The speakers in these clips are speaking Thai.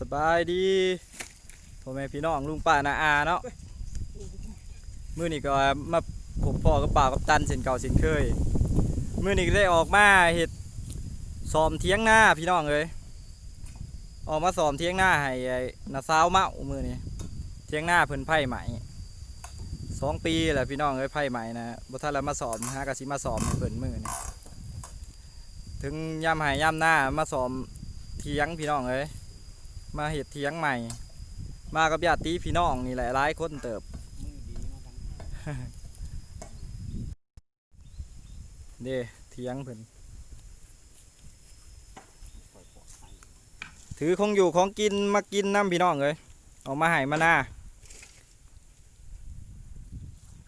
สบายดีพ่อแม่พี่น้องลุงป้านาอาเนาะมื้อนี้ก็มาพบพ่อกับป่ากับตันส้นเก่าส้นเคยมื้อนี้ก็ได้ออกมาเฮ็ดซ้อมเทียงหน้าพี่น้องเอ้ยออกมาซ้อมเทียงหน้าให้นาสาวเมามื้อนี้เทียงหน้าเพิ่นไผ่ใหม่สองปีแหละพี่น้องเอ้ยไผ่ใหม่นะบ่ทันล้วมาสอมหากะสิมาสอมเพิ่นมื้อนี้ถึงยามให้ยามหน้ามาสอมเทียงพี่น้องเอ้ย มาเห็ดเทียงใหม่ มากับญาติพี่น้องนี่แหละหลายคนเติบเด้เทียงเพิ่นถือของอยู่ของกินมากินน้ำพี่น้องเลยเอามาให้มาหน้า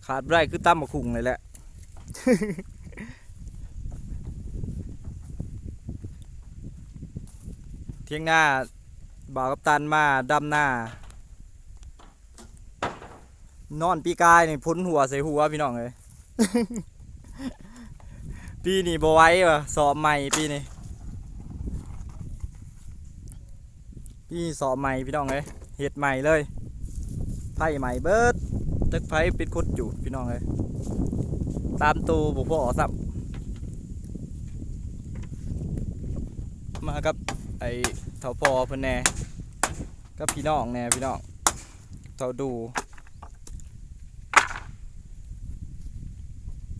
ขาดได้คือตั้มมะคุงเลยแหละเทียงหน้า บ่าวกับตันมาดำหน้า นอนปีกายนี่พ้นหัวใส่หัวพี่น้องเลย ปีนี้บ่ไหว้ว่ะสอบใหม่ปีนี้ปีสอบใหม่พี่น้องเลยเห็ดใหม่เลยไผ่ใหม่เบิดตึกไผ่ปิดคุดอยู่พี่น้องเลยตามตูบุกพ่อสับมากับ ไอ้เถาปอเพิ่นแน่กับพี่น้องแน่พี่น้องเถาดู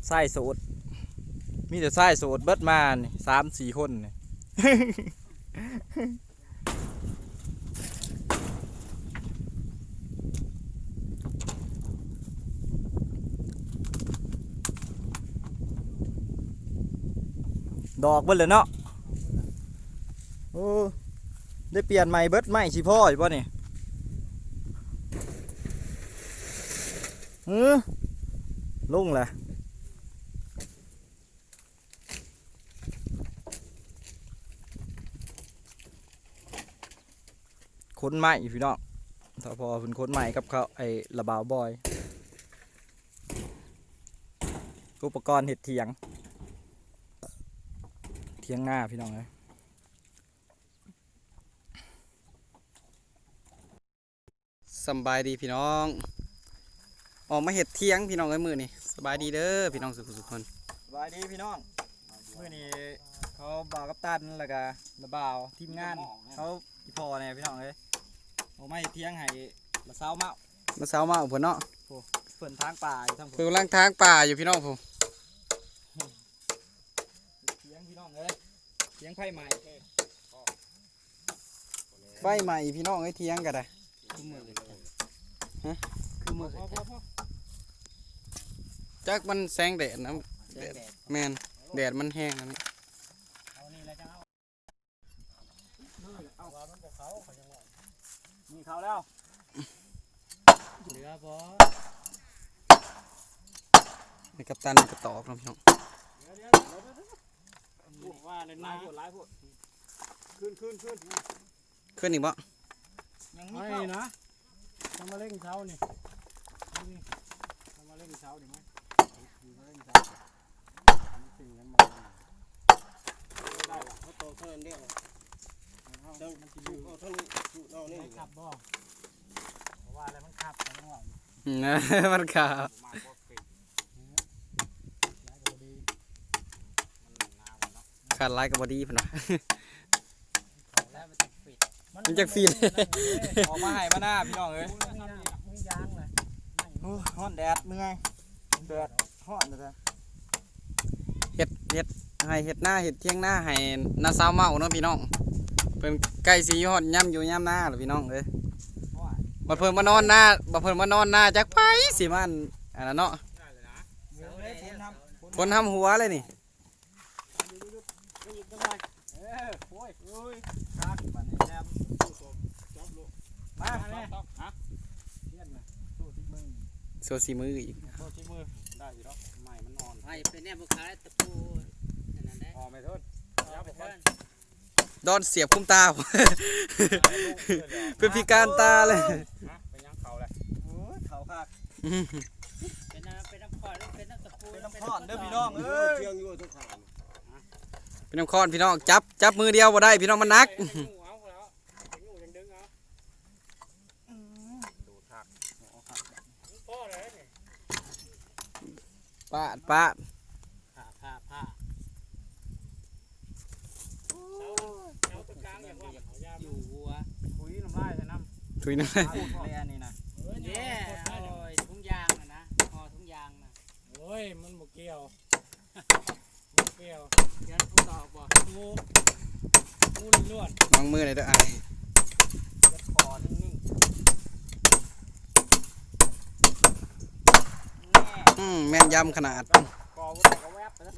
ไส้โสดมีแต่ไส้โสดเบิดมาสามสี่คนนี่ดอกเบิ้ลเลยเนาะ โอ้ได้เปลี่ยนใหม่เบิดใหม่สิพ่ออยู่ป่ะนี่เออลงแหละค้นใหม่พี่น้องถ้าพอเพิ่นค้นใหม่กับเขาไอ้ระบาวบอย อุปกรณ์เห็ดเถียง เทียงหน้าพี่น้องเลย สำบายดีพี่น้อง ออกมาเห็ดเทียงพี่น้องเอ้ยมือนี่สบายดีเด้อพี่น้องสุขสุขคนสบายดีพี่น้องมือนี้เขาบ่าวกับตันแล้วก็ระบ่าวทีมงานเขาอีพอเนี่ยพี่น้องเลยออกมาเห็ดเทียงให้ละเช้าเมามาเช้ามาเพิ่นเนาะเปิ่นทางป่าอยู่ทั้งเพิ่นกำลังทางป่าอยู่พี่น้องผมเทียงพี่น้องเลยเทียงไผ่ใหม่ไฟใหม่พี่น้องไอ้ยเที่ยงกันได้คือมือเลย คือมือพอพอพอจักมันแสงแดดนะแดดแมนแดดมันแห้งอันนี้เอานี่แล้วจะเอาเอาว่ามันบอกเขาเขายังว่ามีเขาแล้วเหลือบ่ในกัปตันกระตอกเนาะพี่น้องเดี๋ยวเดี๋ยวเดี๋ยวเดี๋ยวเดี๋ยวว่าเล่นน้ำพูดหลายพูดขึ้นขึ้นขึ้นขึ้นอีกบ่ยังมีไอ้เข้านะ ทำมาเล่งเช้านี่นี่ทำมาเล่งเช้าดิมั้ยทำมาเล่งเช้าสิ่งนั้นมาได้ละเขาโตเท่านั้นเดียวเจ้ามันจะอยู่เอาเท่านี้อยู่เอานี่ขับบ่เพราะว่าอะไรมันขับกันว่าอืมมันขามาบ่เก่งย้าดีมันหนาวเนาะขาดลายกับบอดี้พนว่าแล้วมันจะฟีนออกมาให้มาหน้าพี่น้องเอ้ยมึงยางเลย โอ้ยฮ้อนแดดเมื่อยแดดฮ้อนเลยเฮ็ดเฮ็ดให้เฮ็ดหน้าเฮ็ดเที่ยงหน้าให้น้าสาวเมาเนาะพี่น้องเพิ่นใกล้สิยอดย่ำอยู่ย่ำหน้าแล้วพี่น้องเอ้ยบ่เพิ่นมานอนหน้าบ่เพิ่นมานอนหน้าจักไปสิมันอันนั้นเนาะเดี๋ยวเลยฝนทำคนทำหัวเลยนี่เออโอ้ยโอ้ยคักบัดนี้แซมมาแม่ฮะเลียนนะสู้ที่มือ โซซีมืออีกสู้ที่มือได้อยู่เนาะใหม่มันอ่อนไอ้เป็นแน่บุคายตะปูอันนั้นได้อ่อนไม่โทษเอาไปเถอะดอนเสียบคุ้มตาผม เป็นพิการตาเลยฮะเป็นยังเขาเลยโอ้ยเขาคักเป็นน้ำเป็นน้ำขอดเป็นน้ำตะปูเป็นน้ำข้อนเด้อพี่น้องเอ้ยพี่น้องคอนพี่น้องจับจับมือเดียวบ่ได้พี่น้องมันหนักเอาแล้วงูยังดึงเอา ปาดปาดผ้าผ้าผ้าเช้าตะกลางอย่างว่าเอายามอยู่หัวคุยน้ำลายใส่น้ำถุยหน่อยพูดเลยอันนี้นะเย้โอ้ยถุงยางน่ะนะห่อถุงยางน่ะโอ้ยมันบ่เกี่ยวบ่เกี่ยวเดี๋ยวผู้ตอบบ่งูงูล้วนวางมือหน่อยเด้อไอ้เจ็บคอนิ่งๆแน่ อืมแม่นยำขนาดกอวุ้นก็แวบไปแล้ว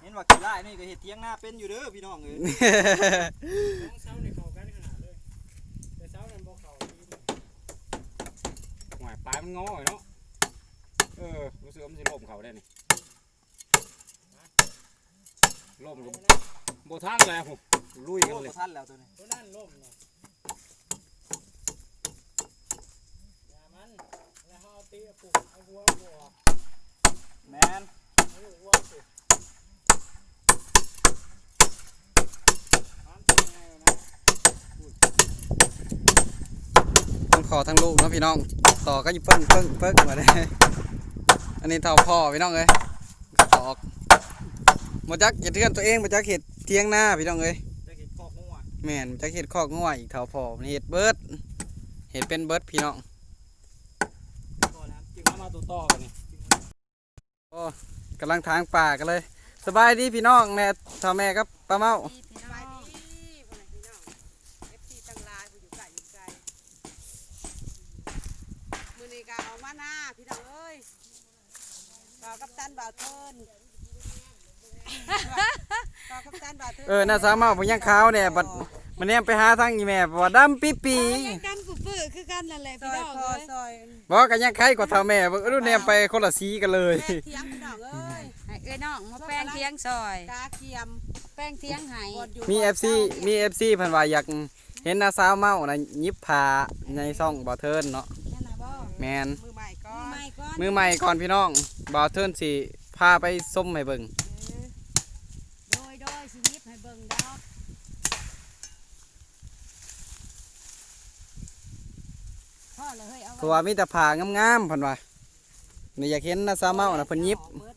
เห็นว่าขี้ไล่นี่ก็เห็ดเทียงหน้าเป็นอยู่เด้อพี่น้องเอ้ยน้องเช้านี่เข้ากันขนาดเลยแต่เช้านั้นบ่เข้าดีเลยหวายปลายมันงอเนาะเออรู้สึกว่ามันจะล่มเขาได้นี่ล่มกับโบท่านแล้วผมลุยกันโอ้เลยบ่ทันแล้วตัวนี้ตัวนั้นล่มน่ะอย่ามันแล้วเขาเอา ตีเอาปุกเอาหัวเอาหัวออกแมนเอาหัวเอาสิถามเป็นไงวะนะทั้งคอทั้งลูกเนาะพี่น้อง ต่อก็อยู่เปิ้งเปิ้งเปิ้งมาเลยอันนี้เท่าพ่อพี่น้องเอ้ยตอกมาจักเห็ดเทือนตัวเองมาจักเห็ดเทียงหน้าพี่น้องเอ้ยจะเห็ดคอกงัวแม่นมาจักเห็ดคอกง่วยอีกเท่าพ่อเห็ดเบิร์ดเห็ดเป็นเบิร์ดพี่น้องก็แล้ว จึงเอามาตัวต่อกันนี่กำลังทางป่ากันเลย สบายดีพี่น้องแม่เท่าแม่ครับป้าเมาสบายดีพ่อแม่พี่น้องเอฟซีตั้งหลายผู้อยู่ไกลอยู่ไกลมื้อนี้ก็เอามาหน้าพี่น้องเอ้ยบ่าวกัปตันบ่าวเทินบ่าวกัปตันบ่าวเทินเออน่าสาวเมาผมยังขาวเนี่ยบัดมันเนี่ยไปหาทางอีแม่บอกว่าดำปีปีกันปุ้ปื้อ คือกันนั่นแหละซพี่อยน้องคอเอ้ยซอยบอกกันยังไข่กว่าเท่าแม่บอกรู้เนี่ยไปคนละสีกันเลย แม่เทียงพี่น้องเอ้ยให้เอ้ยน้องมาแป้งเทียงซอย กาเกียมแป้งเทียงให้บดอยู่มี FC มี FC เพันว่าอยากเห็นน้าสาวเมานะยิบผาในซ่องบ่าวเทินเนาะนั่นน่ะบ่แมนมือใหม่ก็มือใหม่ก่อนมือใหม่ก่อนพี่น้องบ่าวเทินสิพาไปส้มให้เบิ่ง โดยโดยสิหยิบให้เบิ่งดอกพ่อ เลยเฮ้ยเอาเพราะว่ามีแต่ผางามๆเพันว่านี่อยากเห็นน้าสาวเมานะเพิ่นยิบเบิด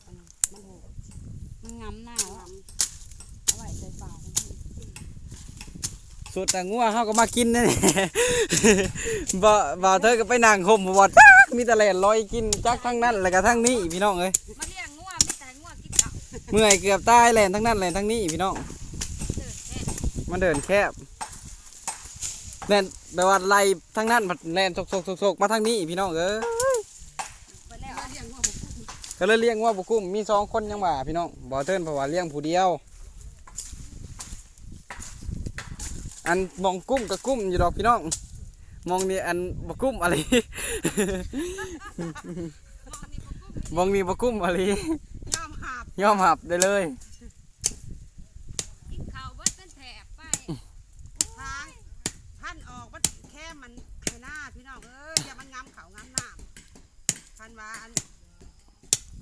มันโหมันงำหน้าอะเอาไว้ใส่ปากสุดแต่งัวเฮาก็มากินนั่นแหละบ่บ่าวเทินก็ไปนั่งห่มบ่จักมีแต่แล่นลอยกินจักทั้งนั้นแล้วก็ทั้งนี้พี่น้องเอ้ยมาเลี้ยงงัวไม่แต่งัวกินข้าวเมื่อยเกือบตายแล่นทั้งนั้นแล่นทั้งนี้พี่น้องเดินแค่มันเดินแคบแล่น แปลว่าไล่ทั้งนั้นมันแล่นซกๆๆๆมาทางนี้พี่น้องเอ้ยไปแล้วเลี้ยงงัวผมก็เลยเลี้ยงว่าบุกุ้มมีสองคนยังว่าพี่น้องบ่เทินเพราะว่าเลี้ยงผู้เดียว อันมองกุ้มกับกุ้มอยู่ดอกพี่น้อง มองนี่อันบ่กุ้มอะไรมองนี่บ่กุ้มอะไรย่อมหาบยอมหับได้เลย กินข้าวเบิดเป็นแถบไป ทางพันออกมันแค่มันให้หน้าพี่น้องเอ้ยอย่ามันงำเขางำหน้าพันว่าอัน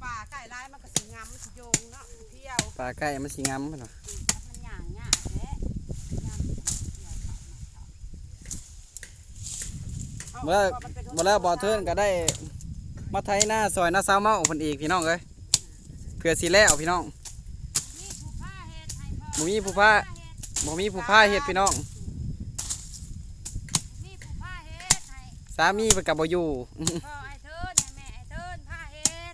ป่าไก่ร้ายมันก็สิงำสิโยงเนาะเที่ยวปลาไก่มันสิงามพุ่นว่ะมันหย่างหย่าแท้บ่แล้วบ่แล้วบ่เทินก็ได้มาไถหน้าซอยหน้าสาวเมาเพิ่นอีกพี่น้องเอ้ยเพื่อสิแล้วพี่น้องนี่ผู้ผ้าเฮ็ดให้พ่อบ่มีผู้พาบ่มีผู้พาเฮ็ดพี่น้องนี่ผู้ผ้าเฮ็ดให้สามีเพิ่นก็บ่อยู่พ่อไอ้เทินให้แม่ไอ้เทินผ้าเฮ็ด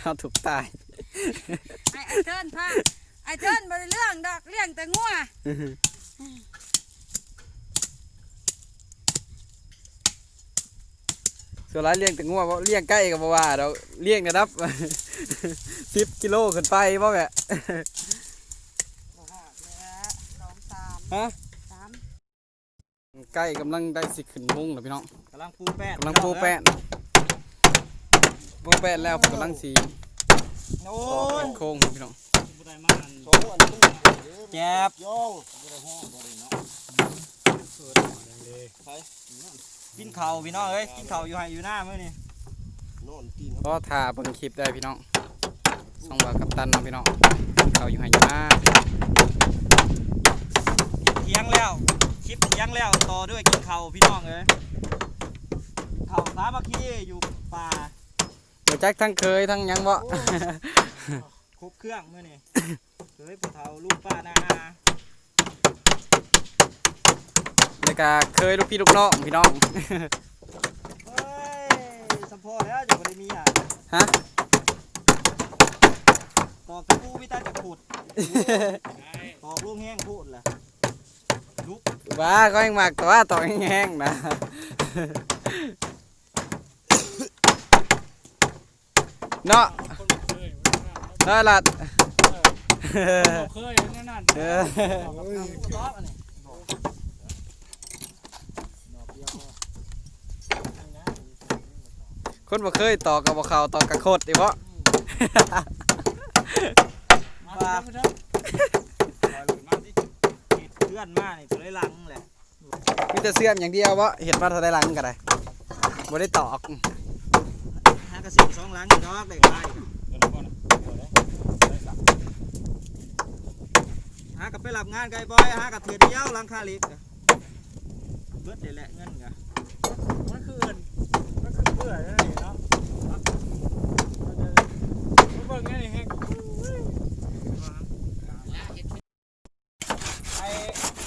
เฮาถูกตายให้ไอ้เทินผ้าไอ้เทินบ่ได้เรื่องดอกเลี้ยงแต่งัวส่วนร้ายเลี้ยงแต่งัวบ่เลี้ยงไก่ก็บ่ว่าดอกเลี้ยงระดับ10กิโลขึ้นไปบ่แม่โอ้โหเนี่ยสองสามฮะสามไก่กำลังได้สิขึ้นมุ้งแล้วพี่น้องกำลังปูแป้นกำลังปูแป้น ปูแป้นแล้วกำลังสีโอ้ต่อยเป็นโค้งพี่น้องบ่ได้มาอันแจ็บกินข้าวพี่น้องเอ้ยกินข้าวอยู่ให้อยู่หน้ามื้อนี่ก็ถ่าเบิ่งคลิปได้พี่น้องส่องว่ากัปตันเนาะพี่น้องเขาอยู่ไหอยู่นะเที่ยงแล้วคลิปเที่ยงแล้วต่อด้วยกินข้าวพี่น้องเอ้ยข้าวสามัคคีอยู่ป่า บ่จักทั้งเคยทั้งหยังบ่ ครบเครื่องมื้อนี้เคยผู้เฒ่าลุงป้านาอาแล้วก็เคยลูกพี่ลูกน้องพี่น้อง เฮ้ยสมพอแล้วจะบ่ได้มีอะฮะ ตอกตะปูมีตาจะขุดตอกลูกแห้งพูดล่ะลุกบ้าก็ยังมากตัวต่อแห้งๆนะ เนาะเออลัดเคยนั่นนั่นเออตอกอันนี้คนบ่เคยต่อกับบ่เข้าต่อกับโคตรดิบ่ว่าคอยลุยมาสิเห็ดเพื่อนมานี่ตัวได้หลังแหละมีแต่เสื่อมอย่างเดียวบ่เห็ดมาเท่าใดหลังก็ได้บ่ได้ตอกหากระสิบสองหลังอยู่ดอกได้ไงเดี๋ยวเราก่อนนะเดี๋ยวได้ได้สักหากับไปรับงานไกลบอยหากับเถื่อเดียวหลังคาเล็กเบิดเลยแหละเงินกะมันคือเอินมันคือเบื่อนั่นเองเนาะเบิ่งนี่แห้งไอ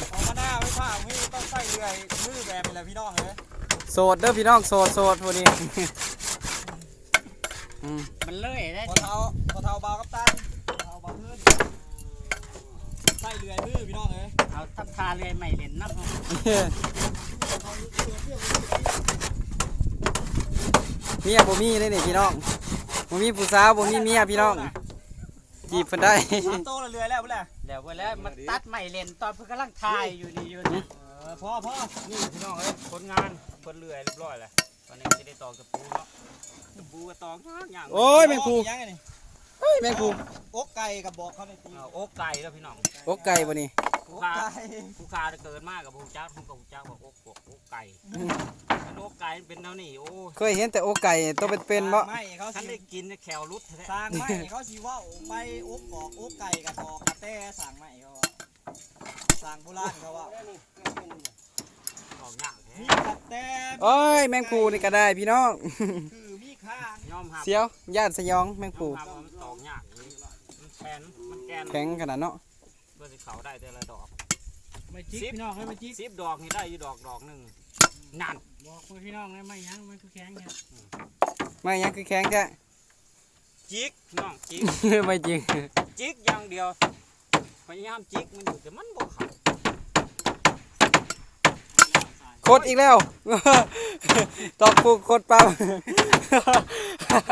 เอามาหน้าไว้ผ้ามีต้องใส่เรือยมือแบบนี้แหละพี่น้องเลยโสดเด้อพี่น้องโสดโสดพวกนี้ มันเลยได้พอเท้าพอเท้าเบากับตันพอเท้าเบาขึ้นใส่เรื่อยมือพี่น้องเลยเอาทับทาเลยใหม่เล่นน้ำเมียบ่มีเลยนี่พี่น้องบ่มีผู้สาวบ่มีเมียพี่น้องจีบเพิ่นได้สามโตละเรื่อยแล้วเพื่อนเดี๋ยวไปแล้วมันตัดใหม่เล่นตอนเพิ่งกำลังทายอยู่นี่อยู่นี่เออพ่อพ่อนี่พี่น้องเอ้ยผลงานเพิ่นเลื่อยเรียบร้อยแล้วตอนนี้จะได้ตอกตะปูเนาะ ตะปูก็ตอกย่างโอ้ยแมงภูยังไงนี่เฮ้ยแมงภูอกไก่กับบอกเขาในตีเอาอกไก่แล้วพี่น้องอกไก่บ่นี่อกไก่ผู้ค้าเกิดมากกับผู้จ้าผมกับผู้จ้าบอกอกอกอกไก่มันอกไก่มันเป็นแนวนี้โอ้ยเคยเห็นแต่อกไก่ตัวเป็นๆบ่ไม่เขาฉันสิได้กินแคลรุดแท้สร้างไม่เขาสิว่าไปอกกอกอกไก่กับตอกกระแต้สั่งไม่เขาว่าสร้างโบราณเขาว่าออกยากแท้มีกระแต้โอ้ยแมงภูนี่ก็ได้พี่น้อง คือมีข้าง ยอมหับเสียวญาติสยองแมงภูยอมหับว่ามันตอกยากมันแขนมันแกนแข็งขนาดเนาะเพื่อสิเขาได้แต่ละดอกไม่จิกพี่น้องไม่จิกสิบดอกนี่ได้อยู่ดอกดอกหนึ่งนั่นบอกพี่น้องไม่ยังมันคือแข็งเนี่ยไม่หยังคือแข็งแท้จิกพี่น้องจิกไม่จริงจิกอย่างเดียวพยายามจิกมันอยู่แต่มันบ่เข้า โคตรอีกแล้ว ตอกปูโคตรเปล่า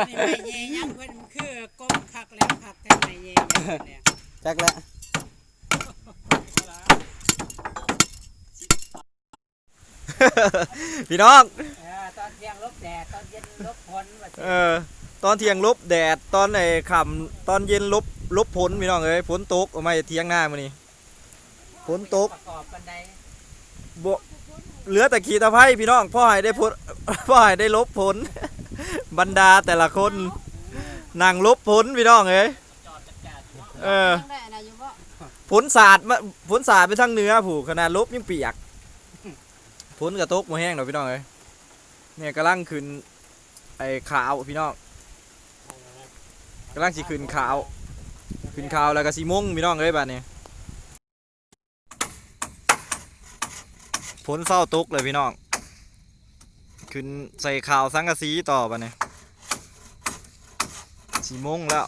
นี่ไม่เย่ยังเพิ่นคือกบคักแล้วคักแต่ไม่เย่ยังเนี่ยจักแล้วพี่น้องตอนเที่ยงลบแดดตอนเย็นลบฝนว่าเออตอนเที่ยงลบแดดตอนไอ้ค่ำตอนเย็นลบลบฝนพี่น้องเอ้ยฝนตกออกมาเที่ยงหน้ามื้อนี้ฝนตกประกอบกันได้บ่ เหลือแต่ขีตะไคร้พี่น้องพ่อให้ได้พ้นพ่อให้ได้ลบผล บรรดาแต่ละคนนั่งลบผลพี่น้องเอ้ยเออยังได้อะไรอยู่บ่ผลสาดมาผลสาดไปทางเนื้อผู้ขนาดลบยังเปียกผลกระตกมาแห้งหน่อยพี่น้องเอ้ยเนี่ยกำลังขึ้นไอ้ขาวพี่น้องกำลังสิขึ้นขาวขึ้นขาวแล้วก็สีม่วงพี่น้องเอ้ยบัดนี้ ผลเศร้าตกเลยพี่น้อง ขึ้นใส่ข่าวสังกะสีต่อบัดนี้สีม่วงแล้ว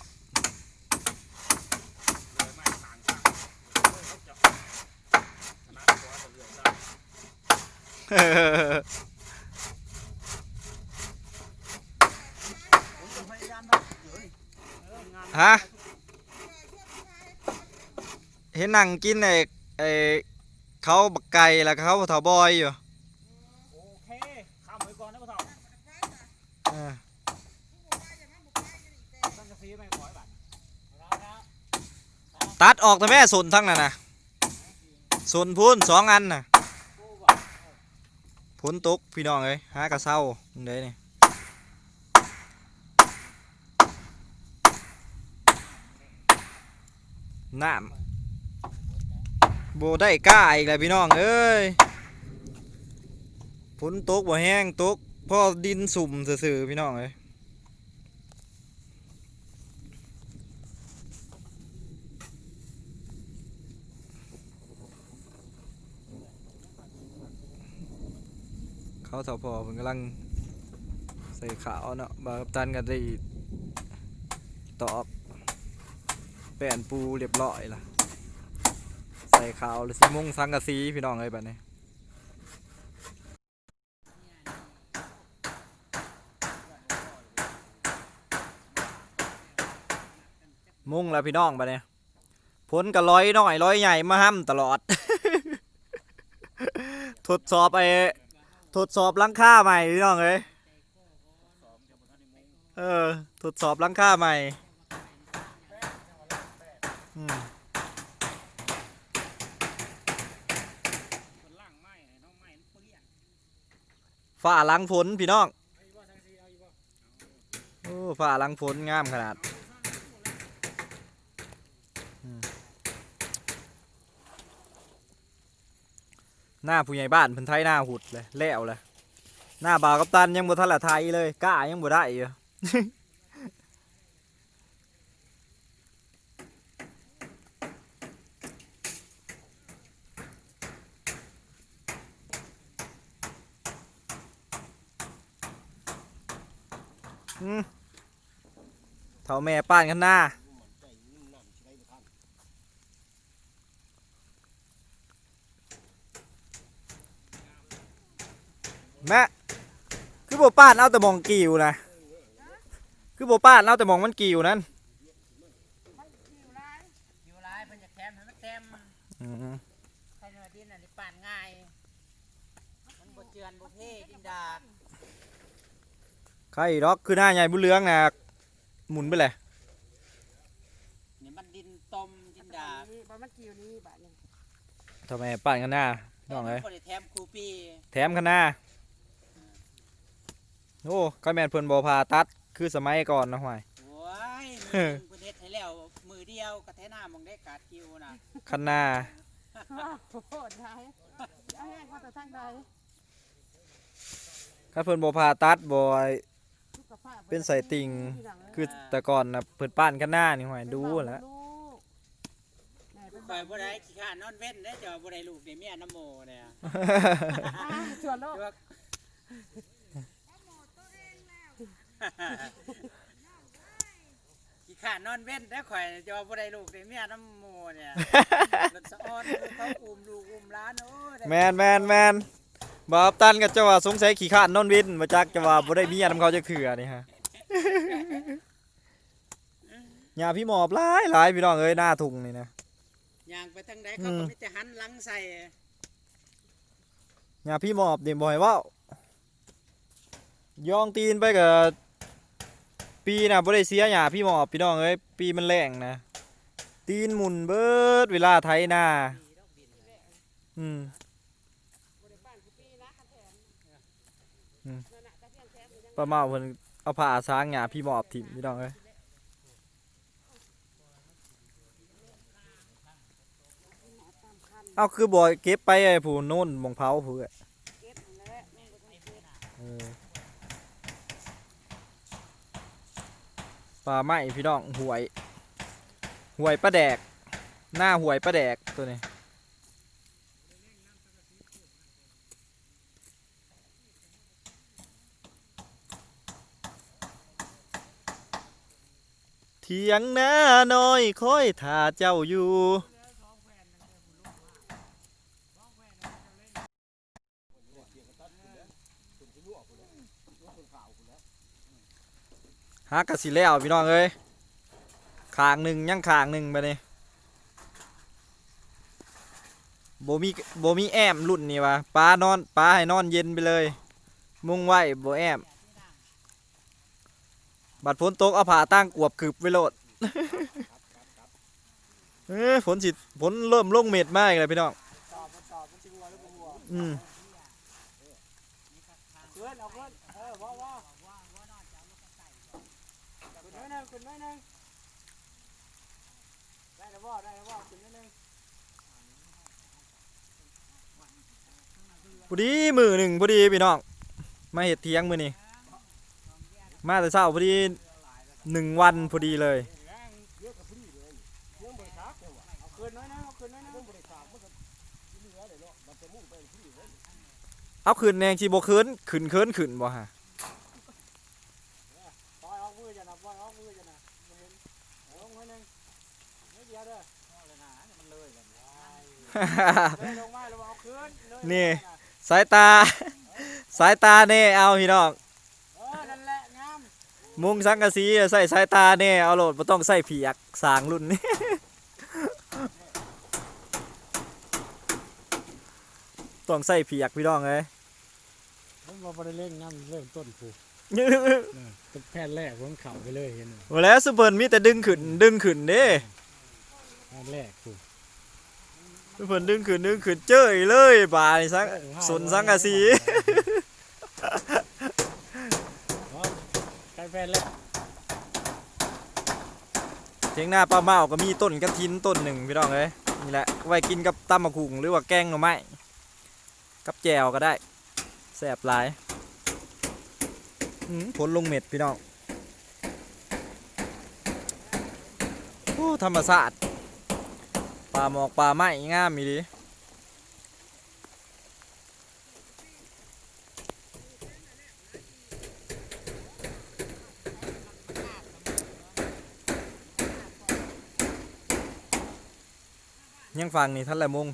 ฮะ เห็นนั่งกินไอ้ไอ้ เขาบักไก่แล้วก็เขาเถาบอยอยู่โอเคข้ามไว้ก่อนนะพ่อเฒ่าเออตั้งกระซีไม่ขอยบาทตัดออกแต่แม่สนทั้งนั้นนะสนพูนสองอันน่ะฝนตกพี่น้องเอ้ยหากระเซ้ามึงได้นี่น้ำ โบได้กล้าอีกแล้วพี่น้องเอ้ยฝนตกบ่แห้งตกพ่อดินสุ่มสื่อพี่น้องเอ้ยเขาสพผมกำลังใส่ขาวเนาะบาตันกันได้ตอกแป่นปูเรียบร้อยล่ะ ใส่ขาวหรือสีม่วงสังกะสีพี่น้องเอ้ยบัดนี้มุ่งแล้วพี่น้องบัดนี้พ้นก็ร้อยน้อยร้อยใหญ่มาห้ำตลอด ทดสอบไอ้ทดสอบลังค่าใหม่พี่น้องเอ้ยเออ ทดสอบลังค่าใหม่อืม คนล่างไม้ให้น้องไม้มันเปรี้ยง ฝ่าหลังฝนพี่น้องโอ้ฝ่าหลังฝนงามขนาดหน้าผู้ใหญ่บ้านพันไทยหน้าหุดเลยแล้วเลยหน้าบ่าวกับตันยังบ่ทันละไทยเลยกล้ายังบ่ได้อยู่ เท่าแม่ป้านกันหน้า แม่คือบ่ป้านเอาแต่มองกิวนะคือบ่ป้านเอาแต่มองมันกิวนั่นอยู่ร้ายเพิ่นจะแคมให้มันเต็มอืมใครเนื้อดินอันนี้ปานง่าย มันบ่เจือนบ่เท่ดินดากใครดอกคือหน้าใหญ่บุญเรืองนะ หมุนไปเลยนี่มันดินต้มดินดากบ่มันกิ่วนี้บาดนี้เท่าแม่ป้านกันหน้าน้องเอ้ยบ่ได้แถมครูปีแถมกันหน้าโอ้ก็แม่นเพิ่นบ่พาตัดคือสมัยก่อนนะห่วยโอ้ยมือหนึ่งเพิ่นเฮ็ดให้แล้วมือเดียวก็แท้หน้ามองได้กาดคิวน่ะคันหน้าโอ้โหได้เอาแห้งมาแต่ทางใดถ้าเพิ่นบ่พาตัดบ่สุขภาพ เป็นสายติ่ง คือแต่ก่อนนะเพิ่นป้านกันหน้านี่ห่วยดูแหล้วแม่เป็นข่อยบ่ได้ขี้ข้านนอนเว้นได้เจ้าบ่ได้ลูกได้เมียน้ำโมเนี่ยชวนโลกขี้ข้านนอนเว้นได้ข่อยเจ้าบ่ได้ลูกได้เมียน้ำโมเนี่ยรถสะออนเขาอุ้มลูกอุ้มหลานโอ้ยได้แมนแมนแมนบาปตันกับเจ้าว่าสงสัยขี้ข้านนอนวินมาจักจะว่าบ่ได้เมียนำเขาจะเขือนี่ฮะ อย่าพี่หมอบหลายหลายพี่น้องเอ้ยหน้าทุ่งนี่นะย่างไปทางใดเขาก็มีแต่หันหลังใส่อย่าพี่หมอบนี่บ่ให้เว้ายองตีนไปกับปีน่ะบ่ได้เสียหญ้าพี่หมอบพี่น้องเอ้ยปีมันแรงนะตีนหมุนเบิดเวลาไถนาอืมอืมป้าเมาเพิ่น เอาผ้าช้างหญ้าพี่หมอบถิ่มพี่น้องเอ้ยเอาคือบ่เก็บไปไอ้ผู้โน่นมองเผาผู้อะเออปลาไหมพี่น้องหวย หวยปลาแดก หน้าหวยปลาแดกตัวนี้ เทียงหน้าน้อยคอยท่าเจ้าอยู่ฮักกะสิแล้วพี่น้องเอ้ยขางหนึ่งยังขางหนึ่งไปนี่โบมีโบมีแอมรุ่นนี่วะป้านอนป้าให้นอนเย็นไปเลย มุ่งไหวโบแอม บัดฝนตกเอาผ้าตั้งกวบคืบไวโลดเอ้ยฝนสิฝนเริ่มลงเม็ดมากเลยพี่น้องอืมเพื่อนเอาเพื่อนเออว้าวว้าวคุณน้อยหนึงคุณน้อยหนึงได้แล้วว่าได้แล้วว่าคุณน้อยหนึงพอดีมือหนึ่งพอดีพี่น้องมาเห็ดเทียงมือนี่ มาแต่เช้าพอดีหนึ่งวันพอดีเลยเอาคืนน้อยหนึงเอาคืนน้อยหนึงเเอาขึ้นแนงชีบ่ขึ้นขึ้นเคินขึ้นบ่ฮะนี่ สายตา สายตาแน่เอาพี่น้อง เออนั่นแหละงาม มุงสังกะสีใส่สายตาแน่เอาโหลดบ่ต้องใส่เผียกสางรุ่นนี้ต้องใส่เผียกพี่น้องเอ้ยผมว่าบ่ได้เล่นน้ำเริ่มต้นผูกต้นแพทย์แรกผมเข่าไปเลยเห็นไหมโอ้แล้วซุเปอร์มีแต่ดึงขึ้นดึงขึ้นเด้แพทย์แรกผูกซุเปอร์ดึงขึ้นดึงขึ้นเจ้ยเลยบาดนี่สังสนสังกะสี ใกล้ แพทย์แรกเทียงหน้าป้าเมาก็มีต้นกระถินต้นหนึ่งพี่น้องเอ้ยนี่แหละไว้กินกับตำมะคุงหรือว่าแกงหน่อไม้กับแจวก็ได้แซ่บหลายผลลงเม็ดพี่น้องโอ้ธรรมศาสตร์ปลาหมอกปลาไม้งามมีดีังฟังนี่ท่านละมุง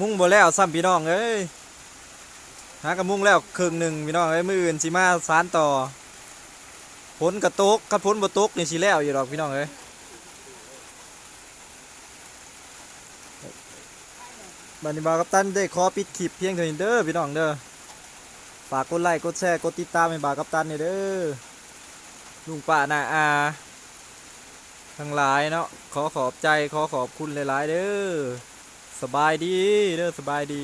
มุ่งบ่แล้วซ้ำพี่น้องเอ้ยหากระมุ่งแล้วครึ่งหนึ่งพี่น้องเอ้ยมืออื่นสิมาสารต่อผลกระตกคัดผลบ่ตกนี่สิแล้วอยู่ดอกพี่น้องเอ้ยบันี้บากับตันได้ขอปิดคลิปเพียงเท่านี้เด้อพี่น้องเด้อากกดไลค์กดแชร์กดติดตามให้บากับตันนี่เด้อลุงป้านาอาทั้งหลายเนาะขอขอบใจขอขอบคุณหลายๆเด้อสบายดีเด้อสบายดี